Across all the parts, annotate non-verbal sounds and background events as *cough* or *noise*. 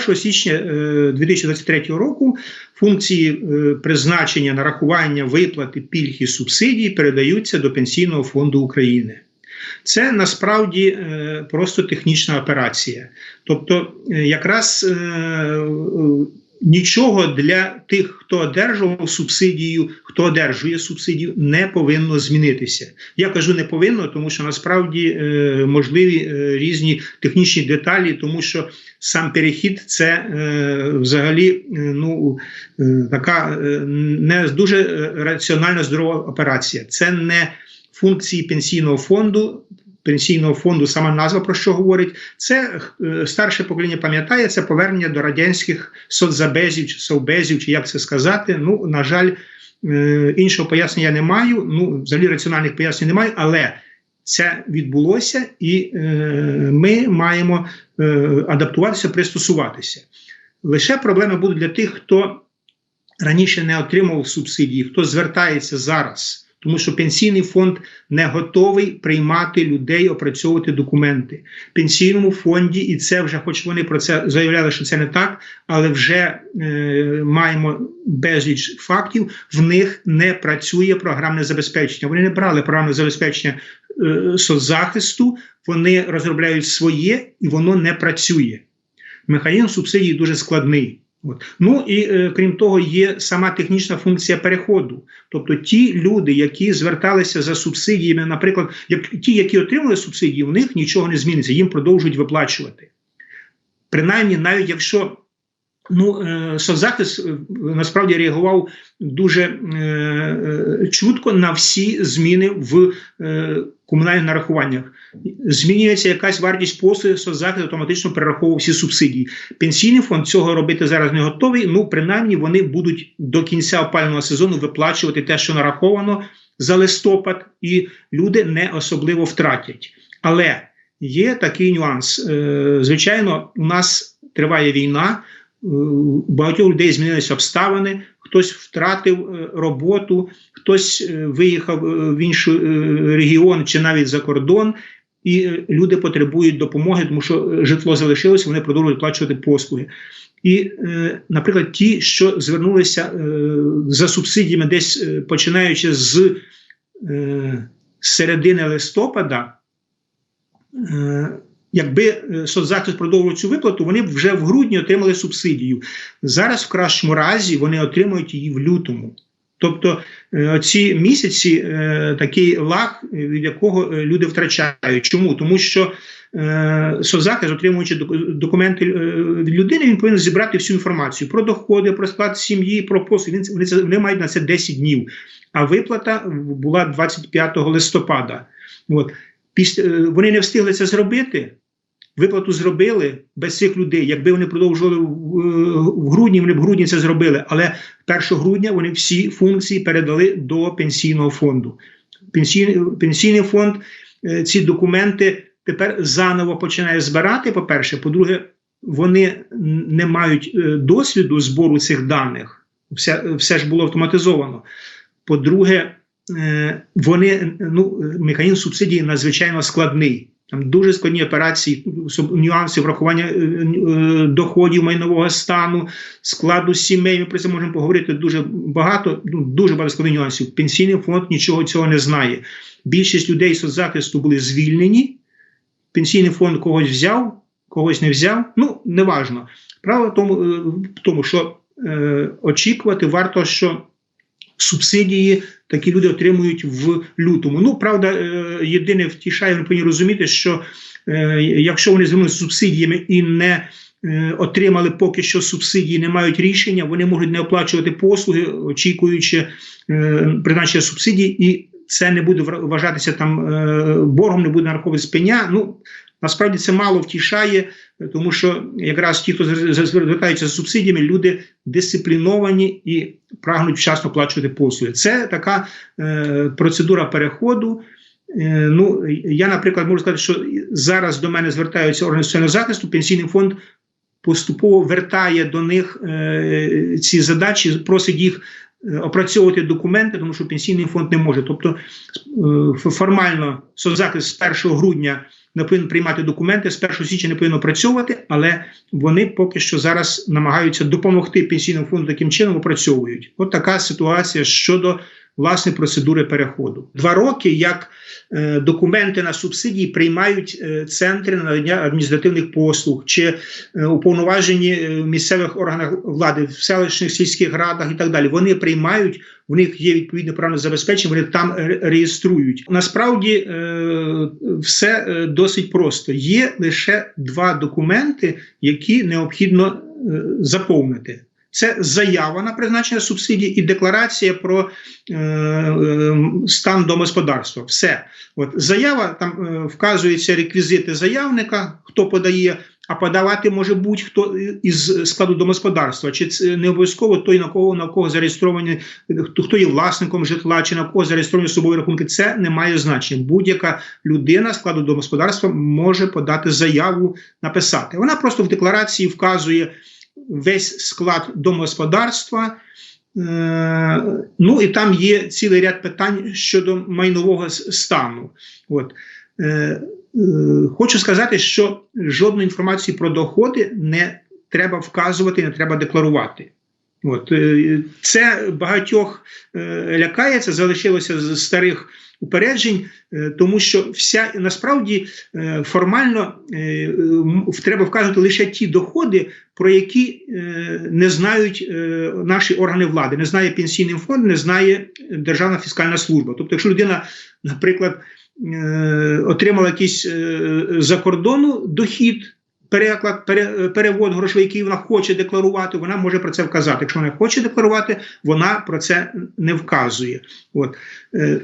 з 1 січня е, 2023 року функції е, призначення, нарахування, виплати, пільг і субсидій передаються до Пенсійного фонду України. Це насправді е, просто технічна операція. Тобто, е, якраз е, е, нічого для тих, хто одержував субсидію, хто одержує субсидію, не повинно змінитися. Я кажу не повинно, тому що насправді е, можливі е, різні технічні деталі, тому що сам перехід це е, взагалі е, ну, е, така е, не дуже е, раціональна здорова операція. Це не функції пенсійного фонду. Пенсійного фонду, сама назва про що говорить, це е, старше покоління пам'ятає це повернення до радянських соцзабезів чи совбезів, чи як це сказати. Ну, на жаль, е, іншого пояснення я не маю. Ну, взагалі раціональних пояснень немає, але це відбулося, і е, ми маємо адаптуватися, пристосуватися. Лише проблеми будуть для тих, хто раніше не отримував субсидії, хто звертається зараз. Тому що пенсійний фонд не готовий приймати людей, опрацьовувати документи. Пенсійному фонді, і це вже, хоч вони про це заявляли, що це не так, але вже е, маємо безліч фактів. В них не працює програмне забезпечення. Вони не брали програмне забезпечення е, соцзахисту, вони розробляють своє і воно не працює. Механізм субсидій дуже складний. От. Ну і е, крім того, є сама технічна функція переходу. Тобто ті люди, які зверталися за субсидіями, наприклад, як ті, які отримали субсидії, у них нічого не зміниться, їм продовжують виплачувати. Принаймні, навіть якщо ну, е, соцзахист е, насправді реагував дуже е, е, чутко на всі зміни в е, комунальних нарахуваннях. Змінюється якась вартість послуги, соцзахист автоматично перераховував всі субсидії. Пенсійний фонд цього робити зараз не готовий. Ну, принаймні, вони будуть до кінця опального сезону виплачувати те, що нараховано за листопад, і люди не особливо втратять. Але є такий нюанс. Е, Звичайно, у нас триває війна. е, У багатьох людей змінилися обставини, хтось втратив е, роботу, хтось е, виїхав е, в інший регіон чи навіть за кордон, і люди потребують допомоги, тому що житло залишилося, вони продовжують плачувати послуги. І, наприклад, ті, що звернулися за субсидіями, десь починаючи з середини листопада. Якби е, соцзахист продовжував цю виплату, вони б вже в грудні отримали субсидію. Зараз, в кращому разі, вони отримують її в лютому. Тобто е, ці місяці е, такий лаг, від якого люди втрачають. Чому? Тому що соцзахист, отримуючи доку- документи від людини, він повинен зібрати всю інформацію про доходи, про склад сім'ї, про послуги. Вони, вони мають на це 10 днів. А виплата була 25 листопада. От. Після, вони не встигли це зробити. Виплату зробили без цих людей. Якби вони продовжували в, в грудні, вони б в грудні це зробили. Але 1 грудня вони всі функції передали до пенсійного фонду. Пенсійний, пенсійний фонд е, ці документи тепер заново починає збирати. По-перше, по-друге, вони не мають е, досвіду збору цих даних. Все, все ж було автоматизовано. По-друге, е, вони ну, механізм субсидії надзвичайно складний. Там дуже складні операції, нюанси врахування е, е, доходів майнового стану, складу сімей. Ми про це можемо поговорити дуже багато. Ну дуже багато складних нюансів. Пенсійний фонд нічого цього не знає. Більшість людей соцзахисту були звільнені. Пенсійний фонд когось взяв, когось не взяв. Ну неважно. Право в тому, е, в тому що е, очікувати варто, що субсидії такі люди отримують в лютому. Ну, правда, е, єдине втішає, ми повинні розуміти, що е, якщо вони звернулися субсидіями і не е, отримали поки що субсидії, не мають рішення, вони можуть не оплачувати послуги, очікуючи е, призначення субсидій, і це не буде вважатися там боргом, не буде нараховувати з пеня. Ну, насправді це мало втішає, тому що якраз ті, хто звер- звер- звертаються за субсидіями, люди дисципліновані і прагнуть вчасно оплачувати послуги. Це така е, процедура переходу. Е, ну, я, наприклад, можу сказати, що зараз до мене звертаються органи соціального захисту, пенсійний фонд поступово вертає до них е, ці задачі, просить їх е, опрацьовувати документи, тому що пенсійний фонд не може. Тобто е, формально соцзахист з 1 грудня не повинен приймати документи, з 1 січня не повинно працьовувати, але вони поки що зараз намагаються допомогти пенсійному фонду таким чином опрацьовують. От така ситуація щодо власне процедури переходу. Два роки як е, документи на субсидії приймають е, центри надання адміністративних послуг чи е, уповноважені е, місцевих органах влади в селищних сільських радах і так далі. Вони приймають. У них є відповідне правне забезпечення, вони там реєструють. Насправді е, все е, досить просто. Є лише два документи, які необхідно е, заповнити. Це заява на призначення субсидій і декларація про е, е, стан домогосподарства. Все. От заява там е, вказуються реквізити заявника, хто подає, а подавати може будь-хто із складу домогосподарства. Чи це не обов'язково той, на кого на кого зареєстровані, хто, хто є власником житла, чи на кого зареєстровані особові рахунки. Це не має значення. Будь-яка людина складу домогосподарства може подати заяву, написати. Вона просто в декларації вказує весь склад домогосподарства. Е, ну і там є цілий ряд питань щодо майнового стану. От. Е, е, хочу сказати, що жодної інформації про доходи не треба вказувати, не треба декларувати. От, е, це багатьох е, лякає, це залишилося з старих упереджень, е, тому що вся насправді формально треба вказувати лише ті доходи, про які не знають наші органи влади, не знає пенсійний фонд, не знає Державна фіскальна служба. Тобто, якщо людина, наприклад, отримала якийсь за кордону дохід. Переклад, пере, перевод грошей, який вона хоче декларувати, вона може про це вказати. Якщо вона хоче декларувати, вона про це не вказує. От. Е,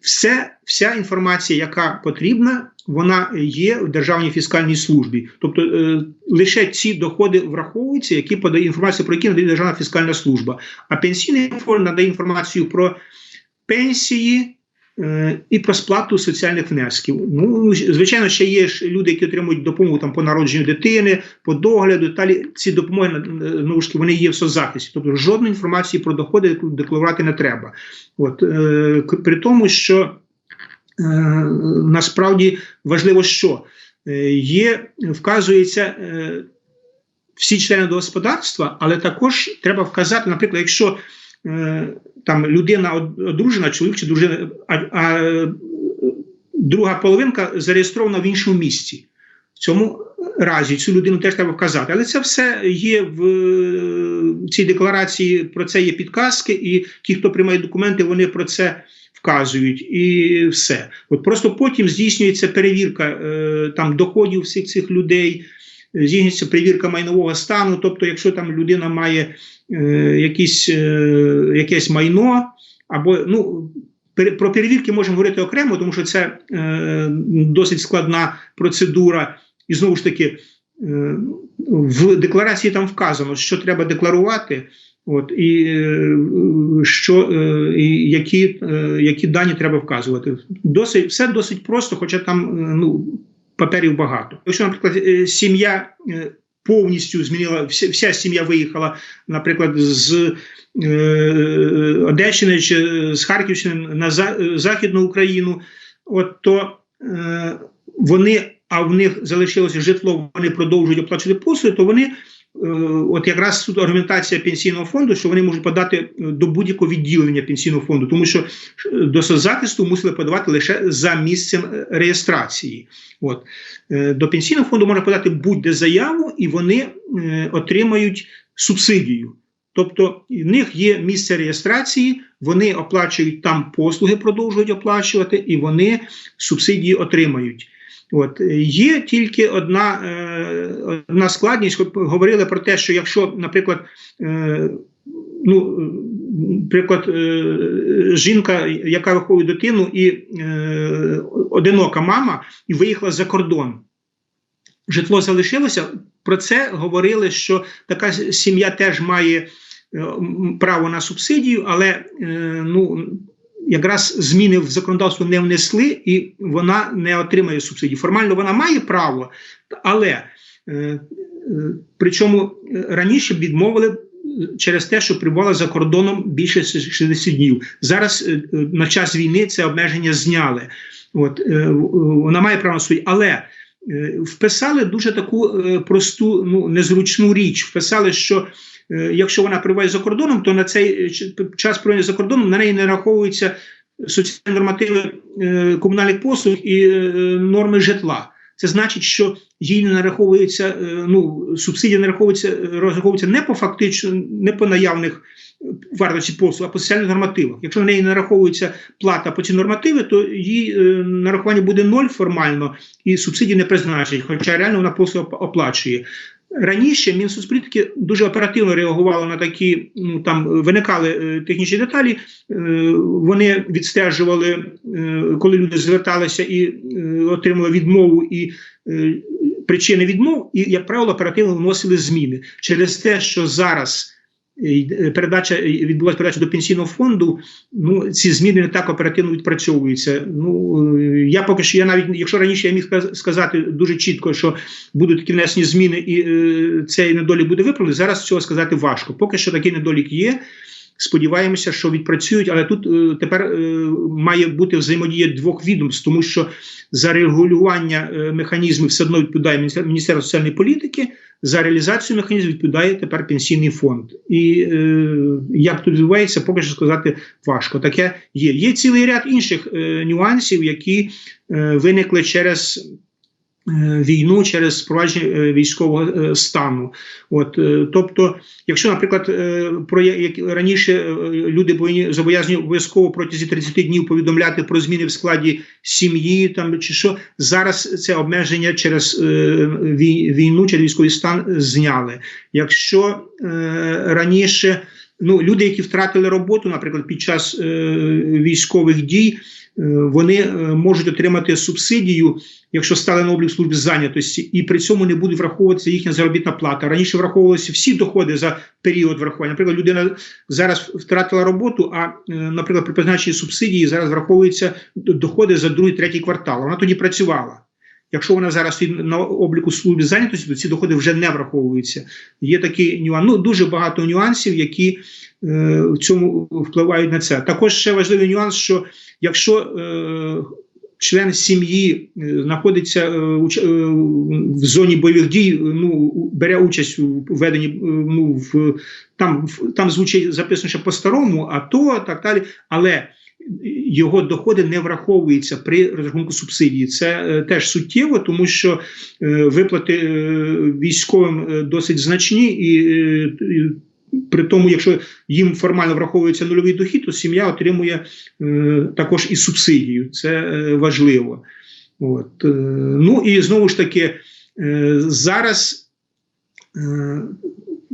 все, вся інформація, яка потрібна, вона є в Державній фіскальній службі. Тобто е, лише ці доходи враховуються, які подає інформацію, про які надає Державна фіскальна служба. А пенсійний фонд надає інформацію про пенсії. Е, І про сплату соціальних внесків. Ну, звичайно, ще є ж люди, які отримують допомогу там по народженню дитини, по догляду. Далі ці допомоги ну, вони є в соцзахисті. Тобто жодної інформації про доходи декларувати не треба. От е, при тому, що е, насправді важливо, що е, є, вказується. Е, всі члени до господарства, але також треба вказати, наприклад, якщо там людина одружена, чоловік чи дружина, а, а е, друга половинка зареєстрована в іншому місці. В цьому разі цю людину теж треба вказати. Але це все є в е, цій декларації, про це є підказки, і ті, хто приймає документи, вони про це вказують і все. От просто потім здійснюється перевірка е, там доходів всіх цих людей здійснюється перевірка майнового стану. Тобто, якщо там людина має е, якісь, е, якесь майно, або ну. пере- Про перевірки можемо говорити окремо, тому що це е, досить складна процедура. І знову ж таки, е, в декларації там вказано, що треба декларувати, от, і, е, що, е, і які, які дані треба вказувати. Досить, все досить просто, хоча там ну, паперів багато. Якщо, наприклад, е, сім'я е, повністю змінила, вся, сім'я виїхала, наприклад, з е, Одещини чи з Харківщини на Західну Україну, от то вони, а в них залишилося житло, вони продовжують оплачувати послуги, то вони. Е, От якраз тут аргументація пенсійного фонду, що вони можуть подати е, до будь-якого відділення пенсійного фонду, тому що е, до соцзахисту мусили подавати лише за місцем реєстрації. От до пенсійного фонду можна подати будь-де заяву, і вони отримають субсидію. Тобто в них є місце реєстрації, вони оплачують там послуги, продовжують оплачувати, і вони субсидії отримають. От є тільки одна, е, одна складність. Говорили про те, що якщо, наприклад, е, ну, е, приклад, е, жінка, яка виховує дитину, і е, одинока мама, і виїхала за кордон. Житло залишилося. Про це говорили, що така сім'я теж має право на субсидію, але ну. Якраз зміни в законодавство не внесли, і вона не отримає субсидію. Формально вона має право, але е, е, причому е, раніше відмовили через те, що прибувала за кордоном більше 60 днів. Зараз е, на час війни це обмеження зняли. От вона має право на свої, але вписали дуже таку просту, ну незручну річ. Вписали, що якщо вона прибуває за кордоном, то на цей час проведення за кордоном на неї не раховуються соціальні нормативи комунальних послуг і норми житла. Це значить, що їй не нараховується, е, ну субсидія нараховується, е, розраховується не по фактично, не по наявних е, вартості послуг, а по соціальних нормативах. Якщо на неї нараховується плата по ці нормативи, то її нарахування буде ноль формально і субсидії не призначать, хоча реально вона послуг оплачує. Раніше Мінсоцполітики дуже оперативно реагувало на такі, ну там виникали е, технічні деталі. Е, вони відстежували, е, коли люди зверталися і е, отримали відмову і е, причини відмов, і як правило, оперативно вносили зміни через те, що зараз. Е, передача відбулася передача до пенсійного фонду. Ну ці зміни не так оперативно відпрацьовуються. Ну е, я поки що я навіть, якщо раніше я міг сказати дуже чітко, що будуть такі внесені зміни, і е, цей недолік буде виправлений, Зараз цього сказати важко. Поки що такий недолік є. Сподіваємося, що відпрацюють, але тут е, тепер е, має бути взаємодія двох відомств, тому що за регулювання е, механізмів все одно відповідає Міністерство соціальної політики, за реалізацію механізмів відповідає тепер пенсійний фонд. І е, як тут відбувається, поки що сказати важко. Таке є. Є цілий ряд інших е, нюансів, які е, виникли через. Е, війну через спровадження е, військового е, стану, от тобто, якщо, наприклад, про як раніше люди повинні зобов'язані обов'язково протягом 30 днів повідомляти про зміни в складі сім'ї, там чи що зараз це обмеження через війну, через військовий стан зняли. Якщо раніше ну люди, які втратили роботу, наприклад, під час військових дій. Вони можуть отримати субсидію якщо стали на облік служби зайнятості, і при цьому не буде враховуватися їхня заробітна плата. Раніше враховувалися всі доходи за період врахування. Наприклад, людина зараз втратила роботу, а, е, наприклад, при призначенні субсидії зараз враховуються доходи за другий, третій квартал. Вона тоді працювала. Якщо вона зараз на обліку служби зайнятості, то ці доходи вже не враховуються. Є такі нюанси. Ну дуже багато нюансів, які е, в цьому впливають на це. Також ще важливий нюанс, що якщо е, член сім'ї е, знаходиться е, е, в зоні бойових дій, ну бере участь у веденні, ну в там там звучить записано ще по-старому, а то так далі. Але його доходи не враховуються при розрахунку субсидії. Це теж суттєво, тому що виплати військовим досить значні і при тому, якщо їм формально враховується нульовий дохід, то сім'я отримує е, також і субсидію. Це е, важливо. От. Е, ну і знову ж таки, е, зараз е,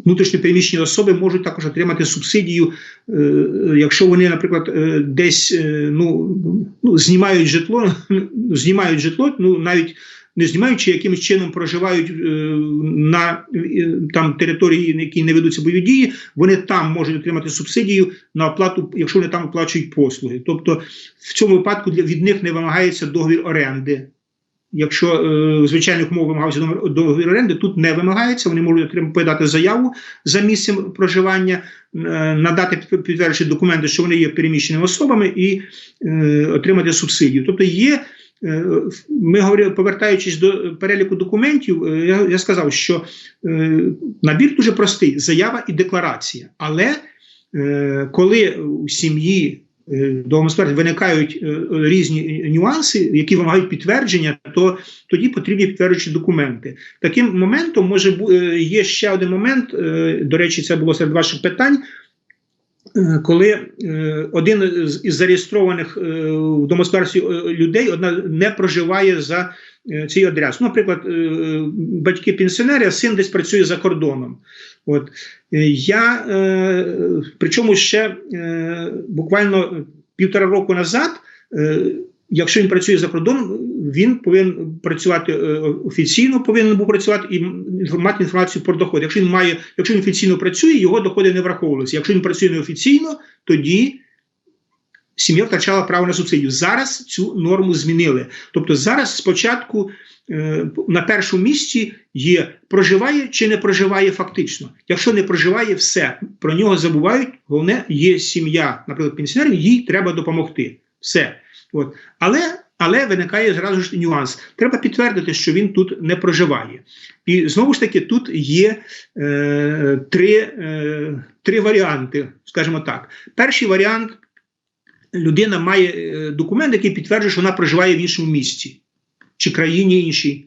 внутрішньо переміщені особи можуть також отримати субсидію, е, якщо вони, наприклад, е, десь е, ну, ну, знімають житло, *laughs* знімають житло, ну навіть не знімаючи, якимось чином проживають на там території, на якій не ведуться бойові дії, вони там можуть отримати субсидію на оплату, якщо вони там оплачують послуги. Тобто в цьому випадку для від них не вимагається договір оренди. Якщо е, звичайних умов вимагався договір оренди, тут не вимагається. Вони можуть подати заяву за місцем проживання, е, надати підтверджуючі документи, що вони є переміщеними особами, і е, отримати субсидію. Тобто є Е, ми говорили, повертаючись до переліку документів, е, я я сказав, що е, набір дуже простий: заява і декларація. Але коли у сім'ї до гомосфери виникають різні нюанси, які вимагають підтвердження, то тоді потрібні підтверджуючі документи. Таким моментом може є ще один момент. До речі, це було серед ваших питань. Е, коли е, один із зареєстрованих е, в домогосподарстві людей одна не проживає за цей адрес. Ну, Наприклад, батьки пенсіонери, син десь працює за кордоном. От я причому ще буквально півтора року назад якщо він працює за кордоном, він повинен працювати е, офіційно, повинен був працювати і мати інформацію про доходи. Якщо він має, якщо він офіційно працює, його доходи не враховувалися. Якщо він працює неофіційно, тоді сім'я втрачала право на субсидію. Зараз цю норму змінили. Тобто, зараз спочатку е, на першому місці є проживає чи не проживає фактично. Якщо не проживає, все про нього забувають. Головне, є сім'я, наприклад, пенсіонерів, їй треба допомогти. Все. От. Але але виникає зразу ж нюанс. Треба підтвердити, що він тут не проживає. І знову ж таки, тут є е, три, е, три варіанти, скажімо так. Перший варіант людина має е, документ, який підтверджує, що вона проживає в іншому місті чи країні іншій.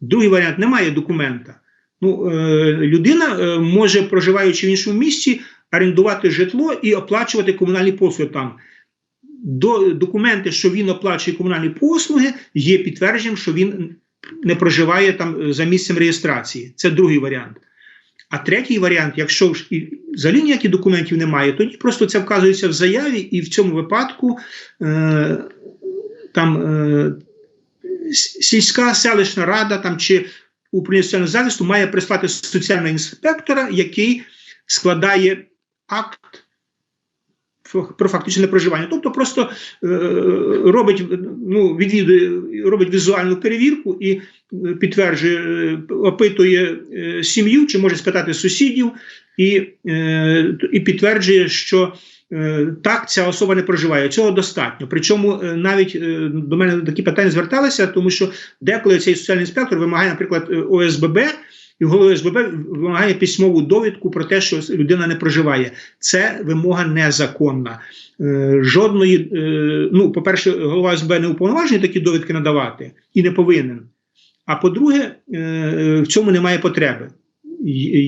Другий варіант немає документа. Ну, е, Людина е, може, проживаючи в іншому місті, орендувати житло і оплачувати комунальні послуги там. До, Документи, що він оплачує комунальні послуги, є підтвердженням, що він не проживає там за місцем реєстрації. Це другий варіант. А третій варіант, якщо ж і взагалі ніяких документів немає, тоді просто це вказується в заяві, і в цьому випадку е, там е, сільська селищна рада там чи управління соціального захисту має прислати соціального інспектора, який складає акт про фактичне проживання. Тобто просто е, робить ну, відвідує, робить візуальну перевірку і е, підтверджує, е, опитує сім'ю, чи може спитати сусідів, і, і підтверджує, що так, ця особа не проживає. Цього достатньо. Причому навіть до мене такі питання зверталися, тому що деколи цей соціальний інспектор вимагає, наприклад, ОСББ і голови СББ вимагає письмову довідку про те, що людина не проживає. Це вимога незаконна. Е, жодної, е, ну, по-перше, голова СБ не уповноважений такі довідки надавати і не повинен. А по-друге, е, в цьому немає потреби.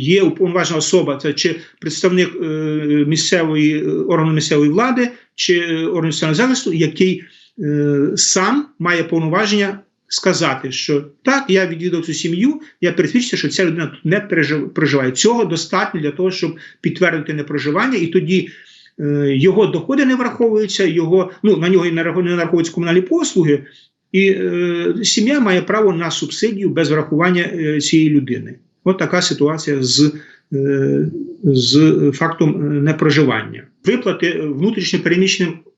Є уповноважена особа, це чи представник місцевої органу місцевої влади, чи органу захисту, який сам має повноваження сказати, що так, я відвідав цю сім'ю, я пересвідчився, що ця людина тут не проживає. Цього достатньо для того, щоб підтвердити непроживання, і тоді е, його доходи не враховуються, його ну на нього і не нараховуються комунальні послуги, і е, сім'я має право на субсидію без врахування е, цієї людини. От така ситуація з, е, з фактом непроживання. Виплати внутрішньопереміщеним Е,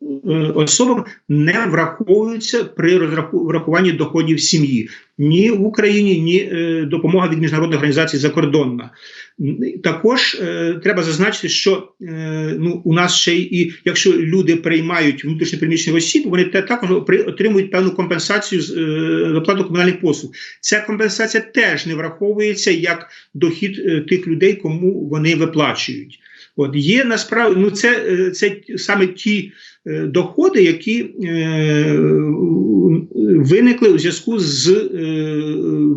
особам не враховуються при врахуванні доходів сім'ї ні в Україні, ні е, допомога від міжнародних організацій закордонна. Також е, треба зазначити, що е, ну у нас ще і якщо люди приймають внутрішньопереміщених осіб, вони також отримують певну компенсацію з е, оплату комунальних послуг. Ця компенсація теж не враховується як дохід е, тих людей, кому вони виплачують. От є насправді ну це, е, це саме ті. Е, доходи, які е, виникли у зв'язку з е,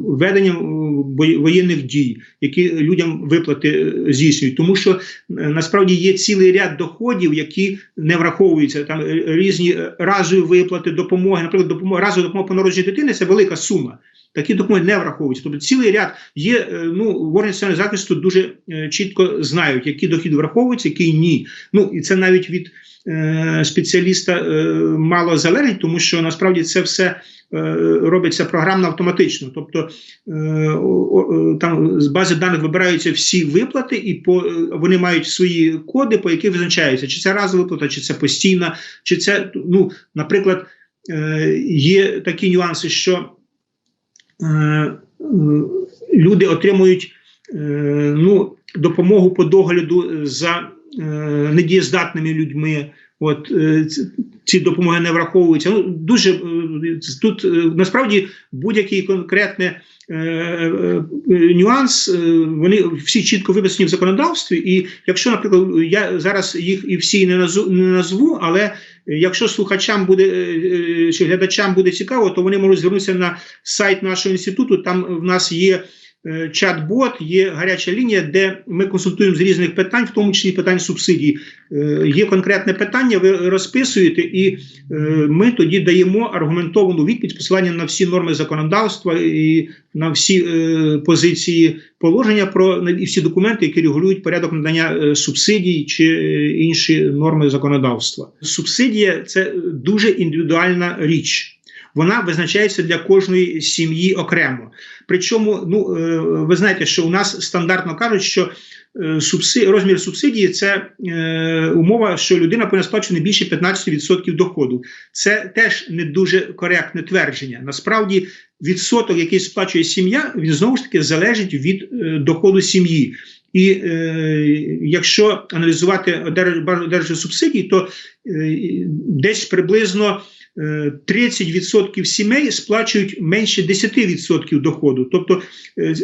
веденням воєнних дій, які людям виплати здійснюють. Тому що насправді є цілий ряд доходів, які не враховуються. Там різні разові виплати, допомоги, наприклад, допомога разова допомога по народженню дитини це велика сума. Такі документи не враховуються. Тобто цілий ряд є. Ну в органі соціального захисту дуже чітко знають, які доходи враховуються, які ні. Ну і це навіть від Е, спеціаліста е, мало залежить, тому що насправді це все е, робиться програмно автоматично. Тобто там з бази даних вибираються всі виплати, і по вони мають свої коди, по яких визначаються, чи це разова виплата, чи це постійна, чи це, ну, наприклад, є такі нюанси, що люди отримують ну, допомогу по догляду за Е, недієздатними людьми. От е, ці допомоги не враховуються. Ну дуже е, тут насправді будь-який конкретний е, нюанс. Вони всі чітко виписані в законодавстві. І якщо, наприклад, я зараз їх і всі не назву, не назву, але якщо слухачам буде чи глядачам буде цікаво, то вони можуть звернутися на сайт нашого інституту. Там в нас є. Е, чат-бот, є гаряча лінія, де ми консультуємо з різних питань, в тому числі питань субсидій. Е, є конкретне питання, ви розписуєте, і е, ми тоді даємо аргументовану відповідь посилання на всі норми законодавства і на всі позиції положення про і всі документи, які регулюють порядок надання субсидій чи інші норми законодавства. Субсидія це дуже індивідуальна річ вона визначається для кожної сім'ї окремо. Причому, ну е, ви знаєте, що у нас стандартно кажуть, що е, розмір субсидії це е, умова, що людина повинна сплачувати не більше 15% доходу. Це теж не дуже коректне твердження. Насправді, відсоток, який сплачує сім'я, він знову ж таки залежить від доходу сім'ї. І е, якщо аналізувати одержання субсидій, то е, десь приблизно 30% сімей сплачують менше 10% доходу. Тобто е,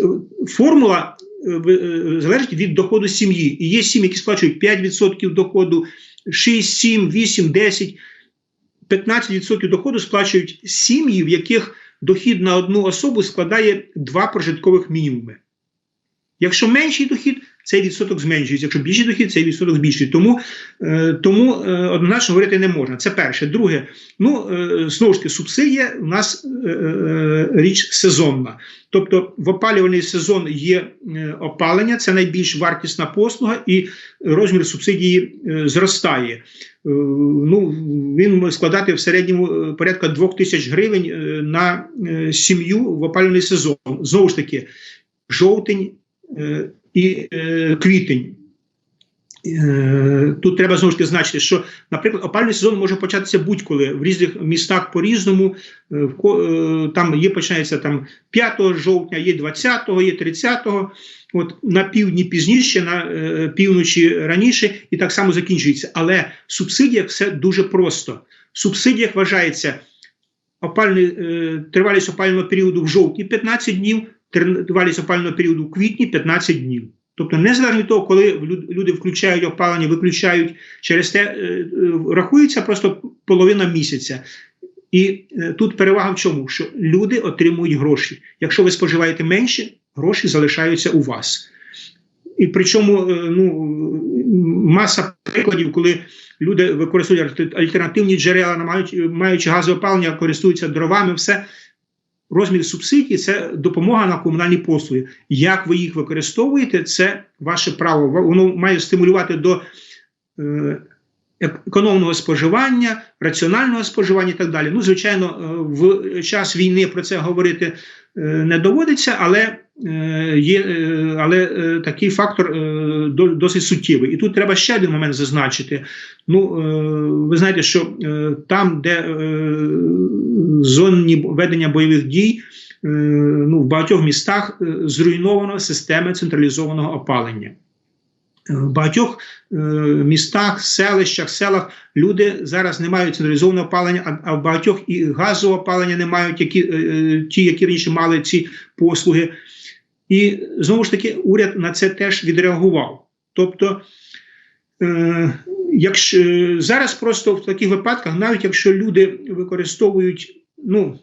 формула е, е, залежить від доходу сім'ї. І є сім'ї, які сплачують 5% доходу, 6, 7, 8, 10, 15% доходу сплачують сім'ї, в яких дохід на одну особу складає два прожиткових мінімуми. Якщо менший дохід, цей відсоток зменшується. Якщо більший дохід, цей відсоток збільшується. Тому е, тому е, однозначно говорити не можна. Це перше. Друге, ну е, знову ж таки, субсидія у нас річ сезонна. Тобто в опалювальний сезон є опалення, це найбільш вартісна послуга, і розмір субсидії зростає. Ну, Він може складати в середньому порядка 2 тисяч гривень на сім'ю в опалювальний сезон. Знову ж таки, жовтень. І е, квітень. Е, тут треба знову ж таки значити, що, наприклад, опальний сезон може початися будь-коли в різних містах по-різному. Е, е, там є починається там 5 жовтня, є 20-го, є 30-го. От на півдні пізніше, на півночі раніше, і так само закінчується. Але в субсидіях все дуже просто. В субсидіях вважається опальний, тривалість опального періоду в жовтні 15 днів тривалість опального періоду у квітні 15 днів. Тобто, незалежно від того, коли люди включають опалення, виключають через те, е, е, рахується просто половина місяця. І е, тут перевага в чому? Що люди отримують гроші. Якщо ви споживаєте менше, гроші залишаються у вас. І причому ну, маса прикладів, коли люди використовують альтернативні джерела, маючи газове опалення, користуються дровами, все розмір субсидій це допомога на комунальні послуги. Як ви їх використовуєте, це ваше право. Воно має стимулювати до е, економного споживання, раціонального споживання і так далі. Ну, звичайно, е, в час війни про це говорити е, не доводиться, але є, е, але е, такий фактор е, досить суттєвий. І тут треба ще один момент зазначити. Ну, е, ви знаєте, що е, там, де е, зоні ведення бойових дій, е, ну, в багатьох містах е, зруйновано системи централізованого опалення. Е, в багатьох е, містах, селищах, селах люди зараз не мають централізованого опалення, а, а в багатьох і газового опалення не мають які, е, ті, які раніше мали ці послуги. І знову ж таки, уряд на це теж відреагував. Тобто, е, якщо зараз просто в таких випадках, навіть якщо люди використовують, ну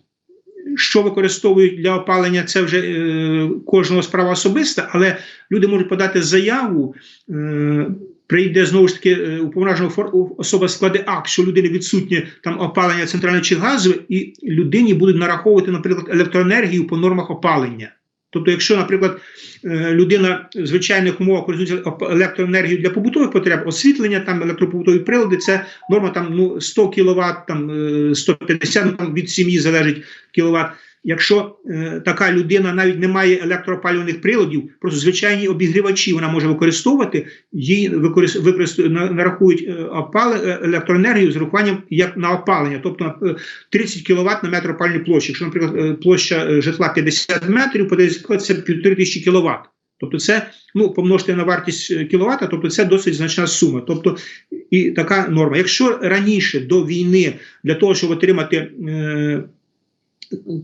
що використовують для опалення, це вже е, кожного справа особиста, але люди можуть подати заяву. Е, Прийде знову ж таки е, уповноважена особа складе акт, що людини відсутнє там опалення центральне чи газове, і людині будуть нараховувати, наприклад, електроенергію по нормах опалення. Тобто, якщо, наприклад, е, людина в звичайних умовах користується електроенергією для побутових потреб, освітлення, там електропобутові прилади, це норма там ну 100 кВт, там 150 е, там від сім'ї залежить кВт. Якщо е, така людина навіть не має електроопалюваних приладів, просто звичайні обігрівачі вона може використовувати, їй використовують, нарахують е, опали, е, електроенергію з рахуванням як на опалення, тобто 30 кВт на метр опальної площі. Якщо, наприклад, е, площа е, житла 50 метрів, по 10 кВт це 1500 кВт. Тобто, це ну помножити на вартість кіловат, тобто це досить значна сума. Тобто і така норма. Якщо раніше до війни для того, щоб отримати. Е,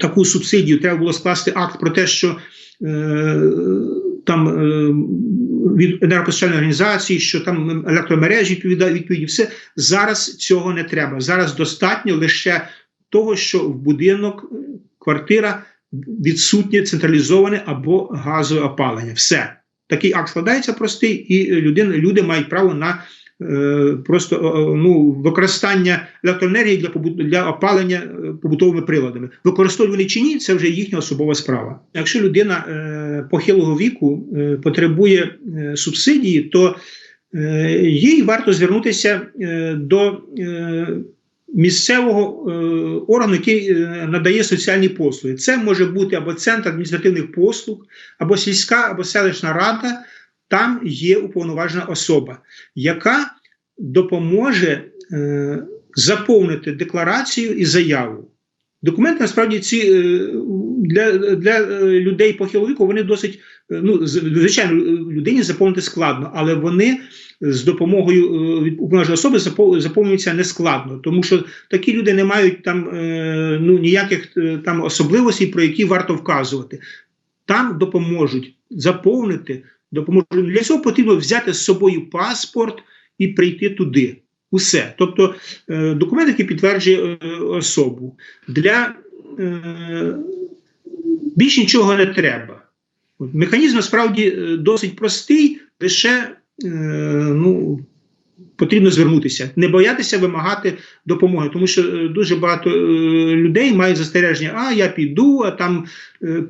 таку субсидію треба було скласти акт про те, що е, там е, від енергопостачальної організації, що там електромережі відповідають відповіді, все зараз цього не треба. Зараз достатньо лише того, що в будинок квартира відсутнє централізоване або газове опалення. Все такий акт складається простий, і людина, люди мають право на просто ну, використання електроенергії для для опалення е, побутовими приладами. Використовувані чи ні, це вже їхня особова справа. Якщо людина е, похилого віку е, потребує е, субсидії, то е, їй варто звернутися е, до е, місцевого е, органу, який е, надає соціальні послуги. Це може бути або центр адміністративних послуг, або сільська, або селищна рада. Там є уповноважена особа, яка допоможе е, заповнити декларацію і заяву. Документи насправді ці е, для для е, людей похилого віку вони досить е, ну звичайно людині заповнити складно, але вони з допомогою уповноваженої особи запов- заповнюються нескладно, тому що такі люди не мають там ну ніяких там особливостей, про які варто вказувати. Там допоможуть заповнити, допоможуть для цього потрібно взяти з собою паспорт і прийти туди. Усе. Тобто е, документ, який підтверджує е, особу. Для е, більш нічого не треба. Механізм насправді досить простий, лише ну, потрібно звернутися, не боятися вимагати допомоги, тому що дуже багато людей мають застереження, а я піду, а там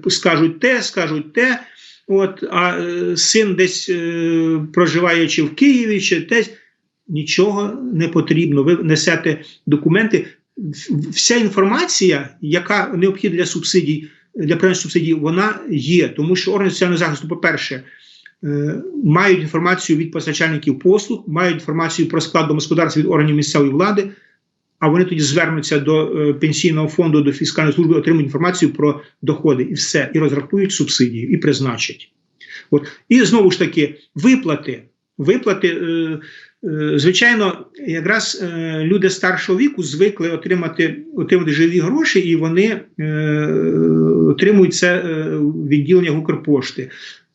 скажуть те, скажуть те. От, а е, син десь е, проживає чи в Києві, чи десь нічого не потрібно. Ви несете документи. Вся інформація, яка необхідна для субсидій, для прийняття субсидій, вона є, тому що органи соціального захисту, по-перше, е, мають інформацію від постачальників послуг, мають інформацію про склад домогосподарства від органів місцевої влади, а вони тоді звернуться до е, пенсійного фонду, до фіскальної служби, отримують інформацію про доходи і все, і розрахують субсидії, і призначать. От. І знову ж таки, виплати. Виплати, е, е, звичайно, якраз е, люди старшого віку звикли отримати, отримати живі гроші, і вони е, отримують це е, відділення Укрпошти.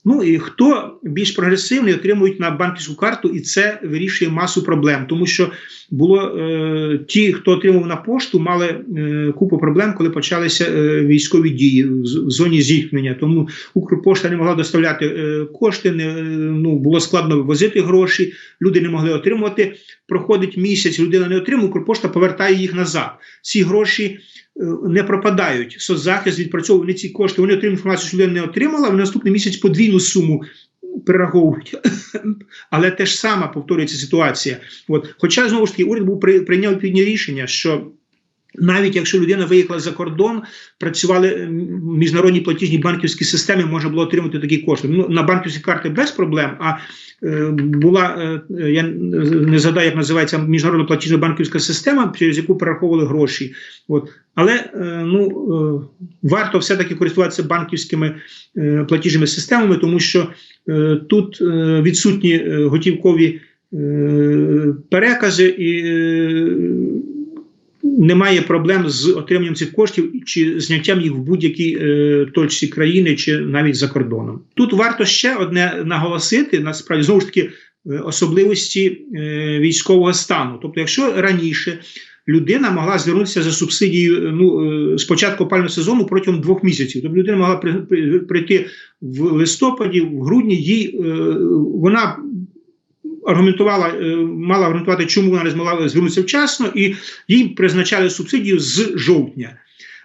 Ну і хто більш прогресивний, отримують на банківську карту, і це вирішує масу проблем, тому що було е, ті, хто отримав на пошту, мали е, купу проблем, коли почалися е, військові дії в, в зоні зіткнення. Тому Укрпошта не могла доставляти е, кошти, не, е, ну було складно вивозити гроші, люди не могли отримувати. Проходить місяць, людина не отримує, Укрпошта повертає їх назад. Ці гроші не пропадають. Соцзахист відпрацьовує ці кошти. Вони отримують інформацію, що людина не отримала. В наступний місяць подвійну суму перераховують. *laughs* Але те ж саме повторюється ситуація. От, хоча знову ж таки уряд був при, прийняв відповідні рішення, що навіть якщо людина виїхала за кордон, працювали міжнародні платіжні банківські системи, можна було отримати такі кошти. Ну на банківські карти без проблем. А е, була е, я не згадаю, як називається міжнародна платіжна банківська система, через яку перераховували гроші. От але е, ну е, варто все-таки користуватися банківськими е, платіжними системами, тому що е, тут е, відсутні е, готівкові е, перекази і. Е, немає проблем з отриманням цих коштів чи зняттям їх в будь-якій е, точці країни чи навіть за кордоном. Тут варто ще одне наголосити насправді знову ж таки е, особливості е, військового стану. Тобто, якщо раніше людина могла звернутися за субсидією ну, е, з початку опального сезону протягом двох місяців, тобто людина могла при, при- прийти в листопаді, в грудні, їй е, вона аргументувала, е, мала аргументувати, чому вона не змогла звернутися вчасно, і їй призначали субсидію з жовтня.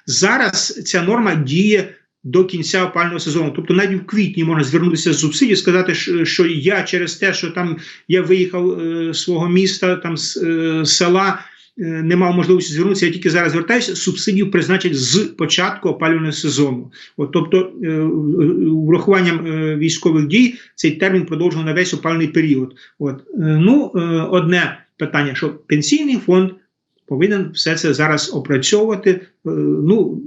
Зараз ця норма діє до кінця опального сезону. Тобто навіть в квітні можна звернутися з субсидії, сказати, що- я через те, що там я виїхав е, свого міста, там з е, села. Е, Не мав можливості звернутися, я тільки зараз звертаюся, субсидію призначать з початку опалювального сезону. От, тобто, е, е, е, військових дій цей термін продовжено на весь опальний період. От. Ну, одне питання, що пенсійний фонд повинен все це зараз опрацьовувати. Ну,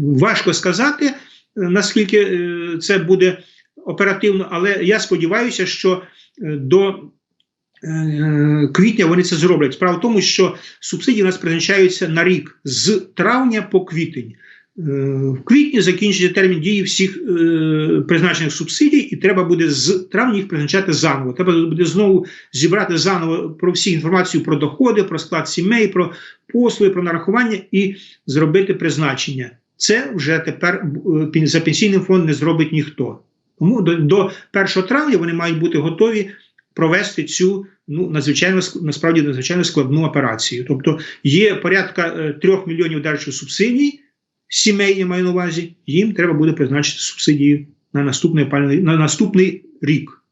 важко сказати, наскільки це буде оперативно, але я сподіваюся, що до квітня вони це зроблять. Справа в тому, що субсидії у нас призначаються на рік з травня по квітень. Е, В квітні закінчиться термін дії всіх е, призначених субсидій, і треба буде з травня їх призначати заново. Треба буде знову зібрати заново про всі інформацію про доходи, про склад сімей, про послуги, про нарахування і зробити призначення. Це вже тепер е, за пенсійним фонд не зробить ніхто. Тому до 1 травня вони мають бути готові провести цю ну надзвичайно насправді надзвичайно складну операцію. Тобто є порядка трьох мільйонів державних субсидій, сімей я маю на увазі, їм треба буде призначити субсидію на наступний на наступний рік.